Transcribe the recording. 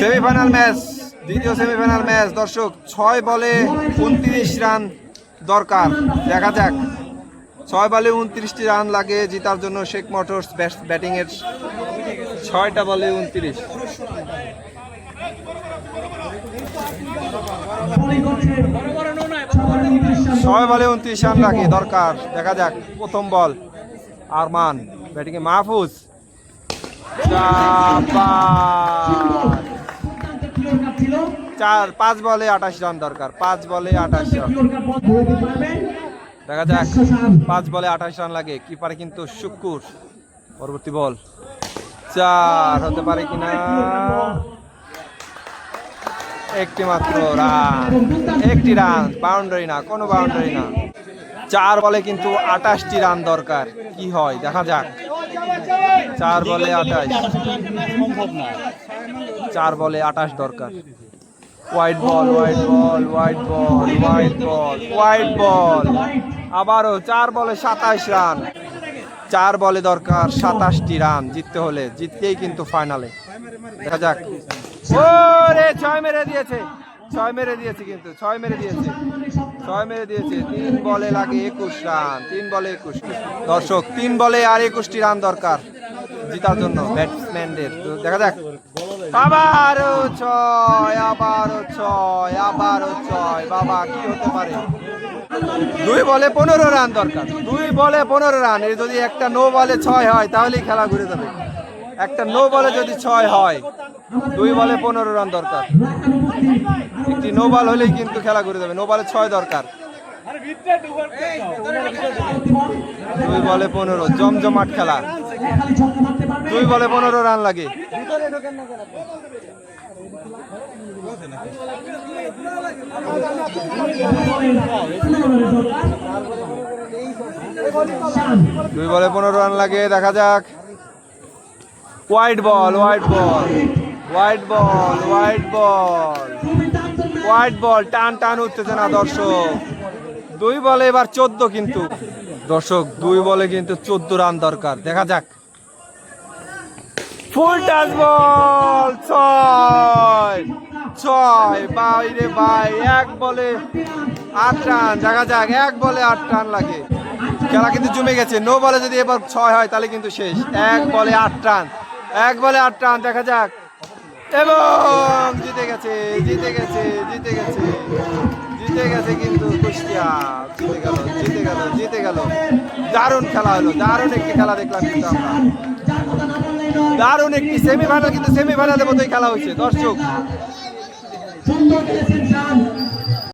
Semifinal match দ্বিতীয় semifinal match দর্শক, ছয় বলে উনত্রিশ রান দরকার। দেখা যাক। ছয় বলে উনত্রিশটি রান লাগে জেতার জন্য শেখ মোটরস ব্যাটিং এর ছয়টা বলে উনত্রিশ। ছয় বলে উনত্রিশ রান লাগে, দরকার। দেখা যাক, প্রথম বল, আরমান ব্যাটিং এ মাহফুজ। চার, পাঁচ বলে আঠাশ রান দরকার, পাঁচ বলে আঠাশ রান। দেখা যাক, পাঁচ বলে আঠাশ রান লাগে, কিপারে কিন্তু শুক্কুর, পরবর্তী বল। চার হতে পারে কিনা? একটি মাত্র রান, একটি রান, বাউন্ডারি না, কোনো বাউন্ডারি না। চার বলে কিন্তু আঠাশটি রান দরকার, কি হয়, দেখা যাক। চার বলে আঠাশ। চার বলে আঠাশ দরকার। White ball white ball white ball white ball white ball আবারও চার বলে সাতাশ রান। চার বলে দরকার সাতাশটি রান জিততে হলে। জিততেই কিন্তু ফাইনালে। দেখা যাক। ও রে ছয় মেরে দিয়েছে। ছয় মেরে দিয়েছে কিন্তু, ছয় মেরে দিয়েছে। ছয় মেরে দিয়েছে। তিন বলে লাগে একুশ রান। তিন বলে একুশ। দর্শক, তিন বলে আর একুশটি রান দরকার। জিতার জন্য ব্যাটসম্যানদের। দেখা যাক। আবারও ছয় আবারও ছয় আবারও ছয়। বাবা, কি হতে পারে? দুই বলে পনেরো রান দরকার। দুই বলে পনেরো রান। যদি একটা নো বলে ছয় হয়, তাহলেই খেলা ঘুরে যাবে। একটা নো বলে যদি ছয় হয়, দুই বলে পনেরো রান দরকার। একটি নো বল হলেই কিন্তু খেলা ঘুরে যাবে। নো বলে ছয় দরকার। দুই বলে পনেরো, জমজমাট খেলা। দুই বলে পনেরো রান লাগে। দুই বলে পনেরো রান লাগে দেখা যাক। White ball white ball white ball white ball white ball টান টান উঠতেছে না দর্শক। দুই বলে এবার চোদ্দ কিন্তু। দর্শক, দুই বলে কিন্তু চোদ্দ রান দরকার। দেখা যাক। ফুল টাচ বল, ছয় ছয় বাইরে ভাই এক বলে আট রান। দেখা যাক, এক বলে আট রান লাগে। খেলা কিন্তু জমে গেছে। নো বলে যদি এবার ছয় হয়, তাহলে কিন্তু শেষ। এক বলে আট রান। এক বলে আট রান, দেখা যাক। এবং জিতে গেছে জিতে গেছে জিতে গেছে জিতে গেছে কিন্তু কুষ্টিয়া। জিতে গেল জিতে গেল জিতে গেল। দারুণ খেলা হলো, দারুণ একটি খেলা দেখলাম কিন্তু আমরা। দারুণ একটি সেমিফাইনাল কিন্তু সেমিফাইনালের মতোই খেলা হয়েছে, দর্শক।